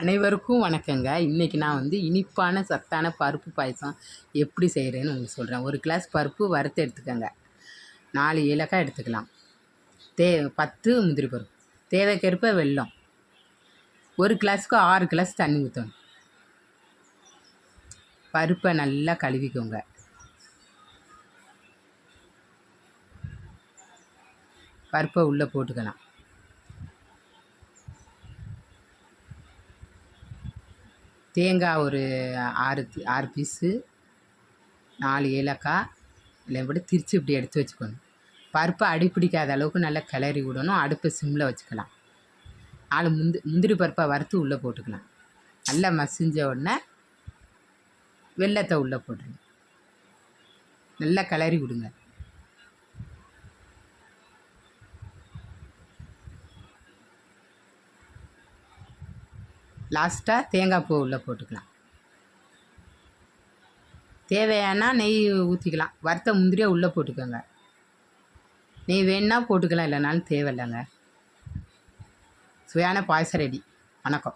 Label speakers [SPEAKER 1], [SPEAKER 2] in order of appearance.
[SPEAKER 1] அனைவருக்கும் வணக்கங்க. இன்றைக்கி நான் வந்து இனிப்பான சத்தான பருப்பு பாயசம் எப்படி செய்கிறேன்னு உங்களுக்கு சொல்கிறேன் ஒரு கிளாஸ் பருப்பு வறுத்து எடுத்துக்கோங்க. நாலு ஏலக்காய் எடுத்துக்கலாம். தே பத்து முந்திரி பருப்பு. தேவைக்கேற்ப வெல்லம். ஒரு கிளாஸுக்கு ஆறு கிளாஸ் தண்ணி ஊற்றணும் பருப்பை நல்லா கழுவிக்கோங்க. பருப்பை உள்ளே போட்டுக்கலாம். தேங்காய் ஒரு ஆறு ஆறு பீஸு நாலு ஏலக்காய் இல்லை விட திரித்து இப்படி எடுத்து வச்சுக்கணும். பருப்பை அடி பிடிக்காத அளவுக்கு நல்லா கிளறி விடணும். அடுப்பை சிம்மில் வச்சுக்கலாம். நாலு முந்து முந்திரி பருப்பை வறுத்து உள்ளே போட்டுக்கலாம். நல்லா மசிஞ்ச உடனே வெள்ளத்தை உள்ளே போட்டுருங்க. நல்லா கிளறி விடுங்க. லாஸ்ட்டாக தேங்காய் பூ உள்ளே போட்டுக்கலாம். தேவையானா நெய் ஊற்றிக்கலாம் வறுத்த முந்திரியாக உள்ளே போட்டுக்கோங்க. நெய் வேணுன்னா போட்டுக்கலாம் இல்லைனாலும் தேவையில்லைங்க. சுவையான பாயசம் ரெடி வணக்கம்.